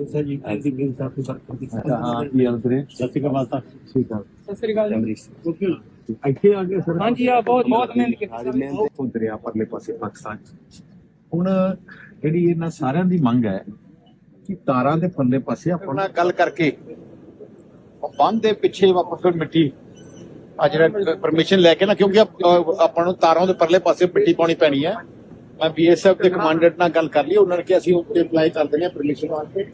Sir ਜੀ। Anti bill ਸਾਹਿਬ ਤੋਂ sir ਅੱਛਾ ਹਾਂ ਕੀ ਹਾਲ ਤੇਰੇ ਸਤਿ ਸ਼੍ਰੀ ਅਕਾਲ ਮਾਤਾ ਠੀਕ ਆ ਸਤਿ ਸ੍ਰੀ ਅਕਾਲ ਜੀ। ਇੱਥੇ ਆ ਗਏ ਸਰ। ਹਾਂਜੀ ਆ ਬਹੁਤ ਬਹੁਤ ਮਿਹਨਤ ਸਾਰੀ ਕੀਤੀ ਮਿਹਨਤ ਤੋਂ ਦਰਿਆ ਪਰਲੇ ਪਾਸੇ ਪਾਕਿਸਤਾਨ ਚ। ਹੁਣ ਜਿਹੜੀ ਇਹਨਾਂ ਸਾਰਿਆਂ ਦੀ ਮੰਗ ਹੈ ਕਿ ਤਾਰਾਂ ਦੇ ਪਰਲੇ ਪਾਸੇ ਆਪਣਾ ਗੱਲ ਕਰਕੇ ਬੰਦ ਦੇ ਪਿੱਛੇ ਵਾਪਸ ਫਿਰ ਮਿੱਟੀ ਆ ਜਿਹੜਾ ਪਰਮਿਸ਼ਨ ਲੈ ਕੇ ਨਾ ਕਿਉਂਕਿ ਆਪਾਂ ਨੂੰ ਤਾਰਾਂ ਦੇ ਪਰਲੇ ਪਾਸੇ ਮਿੱਟੀ ਪਾਉਣੀ ਪੈਣੀ ਹੈ। ਮੈਂ ਬੀਐਸਐਫ ਦੇ ਕਮਾਂਡੈਂਟ ਨਾਲ ਗੱਲ ਕਰ ਲਈ ਉਹਨਾਂ ਨੇ ਕਿਹਾ ਅਸੀਂ ਉੱਤੇ ਅਪਲਾਈ ਕਰ ਦਿੰਦੇ ਹਾਂ ਪਰਮਿਸ਼ਨ ਵਾਸਤੇ।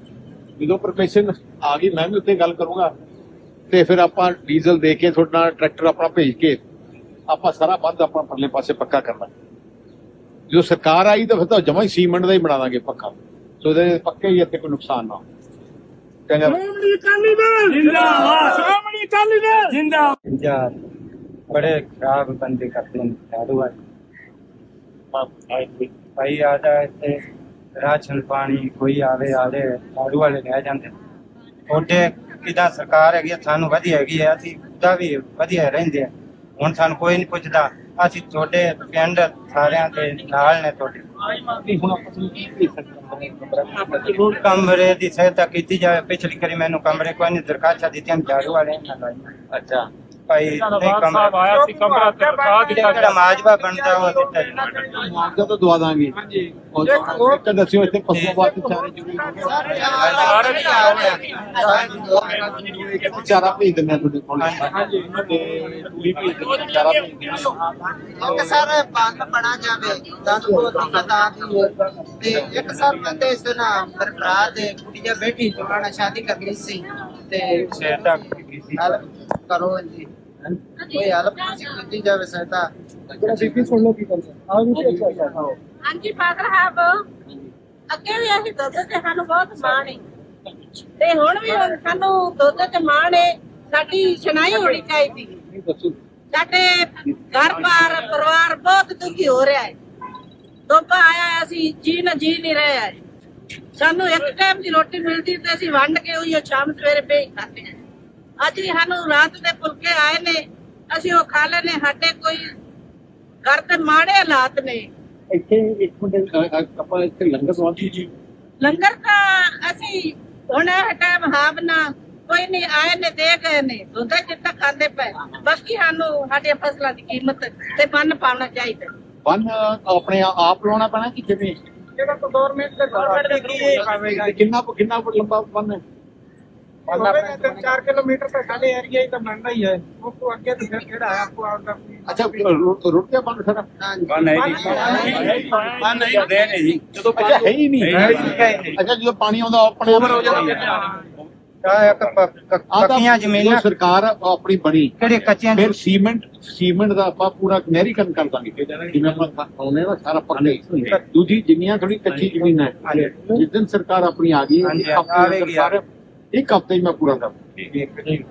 ਜਦੋਂ ਪਰਮਿਸ਼ਨ ਆ ਗਈ ਮੈਂ ਵੀ ਉੱਤੇ ਗੱਲ ਕਰੂੰਗਾ। ਤੇ ਫਿਰ ਆਪਾਂ ਡੀਜ਼ਲ ਦੇ ਕੇ ਤੁਹਾਡੇ ਨਾਲ ਟਰੈਕਟਰ ਆਪਣਾ ਭੇਜ ਕੇ ਆਪਾਂ ਸਾਰਾ ਬੰਦ ਆਪਾਂ ਪਰਲੇ ਪਾਸੇ ਪੱਕਾ ਕਰਨਾ। ਜਦੋਂ ਸਰਕਾਰ ਆਈ ਤਾਂ ਫਿਰ ਤਾਂ ਜਮਾ ਹੀ ਸੀਮੈਂਟ ਦਾ ਹੀ ਬਣਾ ਦਾਂਗੇ ਪੱਕਾ। ਸੋ ਇਹਦੇ ਪੱਕੇ ਹੀ ਇੱਥੇ ਕੋਈ ਨੁਕਸਾਨ ਨਾ ਚੰਗਾ। ਸ਼੍ਰੋਮਣੀ ਅਕਾਲੀ ਦਲ! ਜਿੰਦਾਬਾਦ! ਸ਼੍ਰੋਮਣੀ ਅਕਾਲੀ ਦਲ! ਜਿੰਦਾਬਾਦ! ਬੜੇ ਖਰਾਬ ਬੰਦੇ ਕਰਦੇ ਨੇ ਸਾਧੂ ਆ ਭਾਈ ਆ ਜਾ ਇੱਥੇ। ਰਾਸ਼ਨ ਪਾਣੀ ਕੋਈ ਆਵੇ, ਆਲੇ ਆੜੂ ਵਾਲੇ ਰਹਿ ਜਾਂਦੇ। ਉਹਦੇ ਕਿਦਾਂ ਸਰਕਾਰ ਹੈਗੀ ਸਾਨੂੰ ਵਧੀਆ ਹੈਗੀ ਆ, ਅਸੀਂ ਉਹਦਾ ਵੀ ਵਧੀਆ ਰਹਿੰਦੇ ਆ। ਹੁਣ ਸਾਨੂੰ ਕੋਈ ਨਹੀਂ ਪੁੱਛਦਾ, ਅਸੀਂ ਤੁਹਾਡੇ ਪਿੰਡ ਸਾਰਿਆਂ ਦੇ ਨਾਲ ਨੇ ਤੁਹਾਡੇ। ਹੁਣ ਕਮਰੇ ਦੀ ਸਹਾਇਤਾ ਕੀਤੀ ਜਾਵੇ, ਪਿਛਲੀ ਕਰੀ ਮੈਨੂੰ ਕਮਰੇ ਕੋਈ ਨਹੀਂ, ਦਰਖਾਸਤਾਂ ਦਿੱਤੀਆਂ ਝਾੜੂ ਵਾਲੇ ਅੱਛਾ। ਭਾਈ ਨਹੀਂ ਸਾਹਿਬ ਆਇਆ ਸੀ ਕਮਰਾ ਤੇ ਬਤਾ ਦਿੱਤਾ ਜਿਹੜਾ ਮਾਜਵਾ ਬਣਦਾ ਉਹ ਦਿੱਤਾ। ਮੁਆਵਜ਼ਾ ਤਾਂ ਦਵਾ ਦਾਂਗੇ। ਔਰ ਇੱਕ ਦੱਸਿਓ ਇੱਥੇ ਪਸ਼ੂ ਬਾਤ ਚਾਰੇ ਜੁੜੇ ਚਾਰਾ ਭੇਜ ਦਿੰਦੇ ਆ ਤੁਹਾਡੇ ਕੋਲ। ਹਾਂਜੀ ਤੇ ਪੂਰੀ ਭੇਜ ਦਿੰਦੇ ਚਾਰਾ ਭੇਜ ਦਿੰਦੇ। ਇੱਕ ਸਰ ਬੰਦ ਬਣਾ ਜਾਵੇ ਤਾਂ ਬਹੁਤ ਦਿੱਕਤ ਆ ਤੇ ਇੱਕ ਸਰ ਬੰਦੇ ਇਸ ਨਾ ਭਰਾ ਦੇ ਕੁੜੀਆ ਬੇਟੀ ਜਵਾਨਾ ਸ਼ਾਦੀ ਕਰਨੀ ਸੀ। ਤੇ ਸਹਾਇਤਾ ਕੀਤੀ ਹੈਲਪ ਕਰੋ ਜੀ ਕੋਈ ਹੈਲਪ ਕੀਤੀ ਜਾਵੇ ਸਹਾਇਤਾ। ਹਾਂਜੀ ਫਾਦਰ ਸਾਹਿਬ। ਅੱਗੇ ਵੀ ਅਸੀਂ ਦੁੱਧ ਤੇ ਸਾਨੂੰ ਬਹੁਤ ਮਾਣ ਹੈ ਤੇ ਹੁਣ ਵੀ ਸਾਨੂੰ ਦੁੱਧ ਤੇ ਮਾਣ ਹੈ ਸਾਡੀ ਸੁਣਾਈ ਹੋਣੀ ਚਾਹੀਦੀ ਸਾਡੇ ਘਰ-ਬਾਰ ਪਰਿਵਾਰ ਬਹੁਤ ਦੁਖੀ ਹੋ ਰਿਹਾ ਹੈ ਦੋਪਾ ਆਇਆ ਹੈ, ਅਸੀਂ ਜੀ ਨਾ ਜੀ ਨਹੀਂ ਰਹੇ ਹੈ ਸਾਨੂੰ ਇੱਕ ਟਾਈਮ ਦੀ ਰੋਟੀ ਮਿਲਦੀ ਤੇ ਅਸੀਂ ਵੰਡ ਕੇ ਉਹੀ ਸ਼ਾਮ ਸਵੇਰੇ ਪੇ ਖਾਂਦੇ ਹਾਂ। ਅੱਜ ਵੀ ਸਾਨੂੰ ਰਾਤ ਦੇ ਫੁਲਕੇ ਆਏ ਨੇ ਅਸੀਂ ਉਹ ਖਾ ਲੈਨੇ ਸਾਡੇ ਕੋਈ ਘਰ ਤੇ ਮਾੜੇ ਹਾਲਾਤ ਨੇ। ਇੱਥੇ ਇੱਕ ਮਿੰਟ ਅ, ਅ, ਆਪਾਂ ਇੱਥੇ ਲੰਗਰ ਸਵਾਦੀ ਜੀ ਲੰਗਰ ਤਾਂ ਅਸੀਂ ਹੁਣ ਇਹ ਟਾਈਮ ਹਾਬ ਨਾ ਕੋਈ ਨਹੀਂ ਆਏ ਨੇ ਦੇ ਗਏ ਨੇ। ਦੁੱਧ ਜਿੱਤਾ ਖਾਂਦੇ ਪਏ। ਬਾਕੀ ਸਾਨੂੰ ਸਾਡੀਆਂ ਫਸਲਾਂ ਦੀ ਕੀਮਤ ਤੇ ਬੰਨ ਪਾਉਣਾ ਚਾਹੀਦਾ। ਬੰਨ ਆਪਣੇ ਆਪ ਲਾਉਣਾ ਪੈਣਾ ਕਿ ਕਿਵੇਂ ਜਿਹੜਾ ਤਾਂ ਗਵਰਨਮੈਂਟ ਦੇ ਗਵਰਨਮੈਂਟ ਦੇ ਕੀ ਤੇ ਕਿੰਨਾ ਕਿੰਨਾ ਲੰਬਾ ਬੰਨ ਹੈ? 4 ਕਿਲੋਮੀਟਰ ਤਾਂ ਸਾਡੇ ਏਰੀਆ ਹੀ ਤਾਂ ਬਣਦਾ ਹੀ ਹੈ। ਉਸ ਤੋਂ ਅੱਗੇ ਤਾਂ ਫਿਰ ਜਿਹੜਾ ਹੈ ਆਪਕੋ ਆਪਦਾ ਅੱਛਾ ਰੁ- ਰੁਕ ਗਿਆ ਬੰਨ ਸਾਰਾ? ਬੰਨ ਨਹੀਂ ਦੇ ਨੇ ਜੀ। ਜਦੋਂ ਅੱਛਾ ਹੈ ਹੀ ਨਹੀਂ। ਅੱਛਾ ਜਦੋਂ ਪਾਣੀ ਆਉਂਦਾ ਆਪਣੇ ਆਪ ਹੋ ਜਾਂਦਾ। ਆਹ ਇੱਕ ਪ- ਕ- ਪੱਕੀਆਂ ਜ਼ਮੀਨਾਂ। ਸਰਕਾਰ ਆਪਣੀ ਬਣੀ। ਕਿਹੜੀ ਕੱਚੀਆਂ ਫਿਰ ਸੀਮੈਂਟ ਸੀਮੈਂਟ ਦਾ ਆਪਾਂ ਪੂਰਾ ਨਹਿਰੀਕਰਨ ਕਰ ਦਾਂਗੇ। ਜਿਵੇਂ ਆਪਾਂ ਆਉਨੇ ਨਾ ਸਾਰਾ ਪੱਕੇ ਦੂਜੀ ਜਿੰਨੀਆਂ ਥੋੜੀ ਕੱਚੀ ਜ਼ਮੀਨ ਹੈ। ਜਿਸ ਦਿਨ ਸਰਕਾਰ ਆਪਣੀ ਆ ਗਈ ਹਾਂਜੀ, ਇੱਕ ਹਫ਼ਤੇ ਦੇ ਆਵੇਗੀ। ਸਾਰੇ ਇੱਕ ਹਫ਼ਤੇ ਹੀ ਮੈਂ ਪੂਰਾ ਕਰ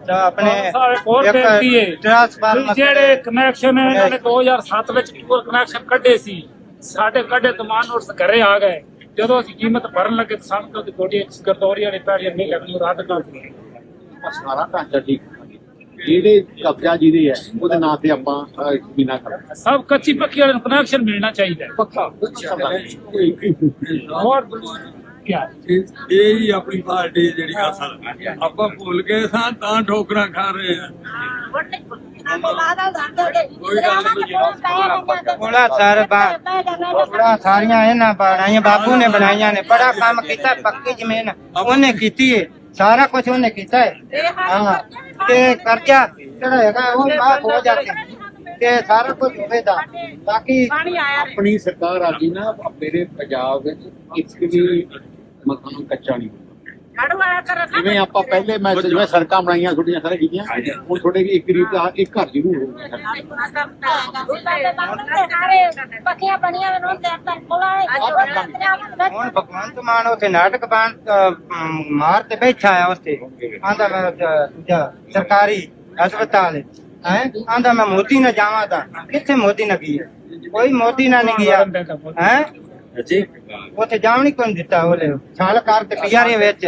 ਤਾਂ ਆਪਣੇ ਸਾਰੇ ਹੋਰ ਇੱਕ ਬੇਨਤੀ ਹੈ। ਟਰਾਂਸਫਾਰਮਰ ਜਿਹੜੇ ਕਨੈਕਸ਼ਨ ਇਹਨਾਂ ਨੇ 2007 ਵਿੱਚ ਪੂਰ ਕਨੈਕਸ਼ਨ ਕੱਢੇ ਸੀ। ਸਾਡੇ ਕੱਢੇ ਤਮਾਨ ਨੋਟਸ ਘਰੇ ਆ ਗਏ। ਜਦੋਂ ਅਸੀਂ ਕੀਮਤ ਭਰਨ ਲੱਗੇ ਤਾਂ ਸਾਨੂੰ ਤਾਂ ਥੋੜੀ ਗਰਦੌਰੀਆਂ ਨੇ ਪੈੜੀਆਂ ਨਹੀਂ ਲੱਗਣੀ ਰੱਦ ਕਰ ਦਿੱਤੀ ਸਾਰਾ ਢਾਂਚਾ ਠੀਕ ਜਿਹੜੇ ਕਬਜ਼ਾ ਜਿਹਦੇ ਹੈ ਉਹਦੇ ਨਾਂ ਤੇ ਆਪਾਂ ਜ਼ਮੀਨਾਂ ਕਰਾਂਗੇ। ਸਭ ਕੱਚੀ ਪੱਕੀ ਵਾਲੇ ਨੂੰ ਕਨੈਕਸ਼ਨ ਮਿਲਣਾ ਚਾਹੀਦਾ ਪੱਕਾ ਹੋਰ? ਕੀ ਇਹ ਹੀ ਆਪਣੀ ਪਾਰਟੀ ਜਿਹੜੀ ਅਸਲ ਆਪਾਂ ਭੁੱਲ ਗਏ ਸਾਂ ਤਾਂ ਠੋਕਰਾਂ ਖਾ ਰਹੇ ਆ। ਬੋਲਾ ਸਰ ਬੋਲਾ ਸਾਰੀਆਂ ਇਹਨਾਂ ਬਣਾਈਆਂ, ਬਾਬੂ ਨੇ ਬਣਾਈਆਂ ਨੇ, ਬੜਾ ਕੰਮ ਕੀਤਾ, ਪੱਕੀ ਜ਼ਮੀਨ ਉਹਨੇ ਕੀਤੀ ਹੈ ਸਾਰਾ ਕੁਝ ਉਹਨੇ ਕੀਤਾ ਹੈ ਹਾਂ, ਤੇ ਕਰਜ਼ਾ ਜਿਹੜਾ ਹੈਗਾ ਉਹ ਮਾਫ ਹੋ ਜਾਤੇ ਤੇ ਸਾਰਾ ਕੁਝ ਹੋਵੇਗਾ ਬਾਕੀ ਆਪਣੀ ਸਰਕਾਰ ਆ ਗਈ ਨਾ, ਮੇਰੇ ਪੰਜਾਬ ਵਿੱਚ ਇੱਕ ਵੀ ਮਕਾਨ ਕੱਚਾ ਨਹੀਂ ਜਿਵੇਂ ਆਪਾਂ ਪਹਿਲੇ ਮੈਂ ਜਿਵੇਂ ਸੜਕਾਂ ਬਣਾਈਆਂ ਛੋਟੀਆਂ ਸਾਰੀਆਂ ਕੀਤੀਆਂ ਹੁਣ ਥੋੜੇ ਵੀ ਇੱਕ ਗਰੀਬ ਦਾ ਇੱਕ ਘਰ ਜ਼ਰੂਰ ਹੋਊਗਾ। ਪੱਕੀਆਂ ਬਣੀਆਂ ਨੇ ਉਹਨਾਂ ਦੇ ਅੰਦਰ ਕੋਲਾ ਹੁਣ ਭਗਵੰਤ ਮਾਨ ਉੱਥੇ ਨਾਟਕ ਬਾਣ ਮਾਰ ਤੇ ਬੈਠਾ ਆ ਉੱਥੇ। ਆਂਦਾ ਮੈਂ ਦੂਜਾ ਸਰਕਾਰੀ ਹਸਪਤਾਲ। ਹੈ? ਆਂਦਾ ਮੈਂ ਮੋਦੀ ਨਾਲ ਜਾਵਾਂ ਤਾਂ। ਕਿੱਥੇ ਮੋਦੀ ਨਾਲ ਗਿਆ ਕੋਈ ਮੋਦੀ ਨਾਲ ਨਹੀਂ ਗਿਆ। ਹੈ? ਜੀ ਉੱਥੇ ਜਾਣ ਨਹੀਂ ਕੋਈ ਦਿੱਤਾ ਉਹਲੇ ਛਾਲ ਕਰ ਤੇ ਪਿਆਰੇ ਵਿੱਚ।